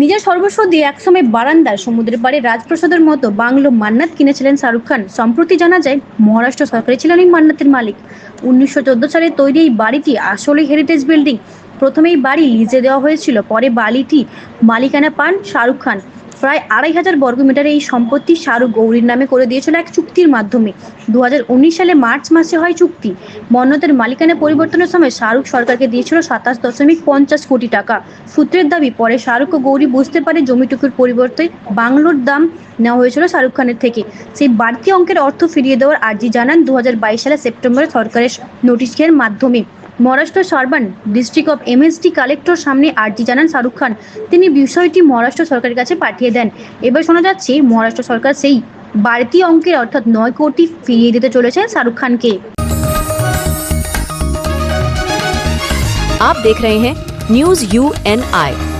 নিজের সর্বস্ব দিয়ে একসময় বারান্দার সমুদ্রের পাড়ে রাজপ্রসাদের মতো বাংলো মান্নাত কিনেছিলেন শাহরুখ খান। সম্প্রতি জানা যায়, মহারাষ্ট্র সরকারি ছিলেন এই মান্নাতের মালিক। উনিশশো চোদ্দ সালে তৈরি এই বাড়িটি আসলে হেরিটেজ বিল্ডিং প্রথমেই বাড়ি লিজে দেওয়া হয়েছিল, পরে বালিটি মালিকানা পান শাহরুখ খান। প্রায় আড়াই হাজার বর্গমিটার এই সম্পত্তি শাহরুখ গৌরীর নামে করে দিয়েছিল এক চুক্তির মাধ্যমে। দু হাজার উনিশ সালে মার্চ মাসে হয় চুক্তি। মন্নতের মালিকানা পরিবর্তনের সময় শাহরুখ সরকারকে দিয়েছিল সাতাশ দশমিক পঞ্চাশ কোটি টাকা। সূত্রের দাবি, পরে শাহরুখ ও গৌরী বুঝতে পারে জমিটুকুর পরিবর্তে বাংলোর দাম নেওয়া হয়েছিল শাহরুখ খানের থেকে। সেই বাড়তি অঙ্কের অর্থ ফিরিয়ে দেওয়ার আর্জি জানান দু সালে সেপ্টেম্বরে সরকারের নোটিশের মাধ্যমে। মহারাষ্ট্র সার্বান ডিস্ট্রিক্ট অফ এমএসডি কালেক্টর সামনে আর্জি জানান শাহরুখ খান তিনি বিষয়টি মহারাষ্ট্র সরকারের কাছে পাঠিয়ে দেন এবার শোনা যাচ্ছে মহারাষ্ট্র সরকার সেই বাড়তি অঙ্কের অর্থাৎ নয় কোটি ফিরিয়ে দিতে চলেছে শাহরুখ খানকে आप देख रहे हैं न्यूज यू एन आई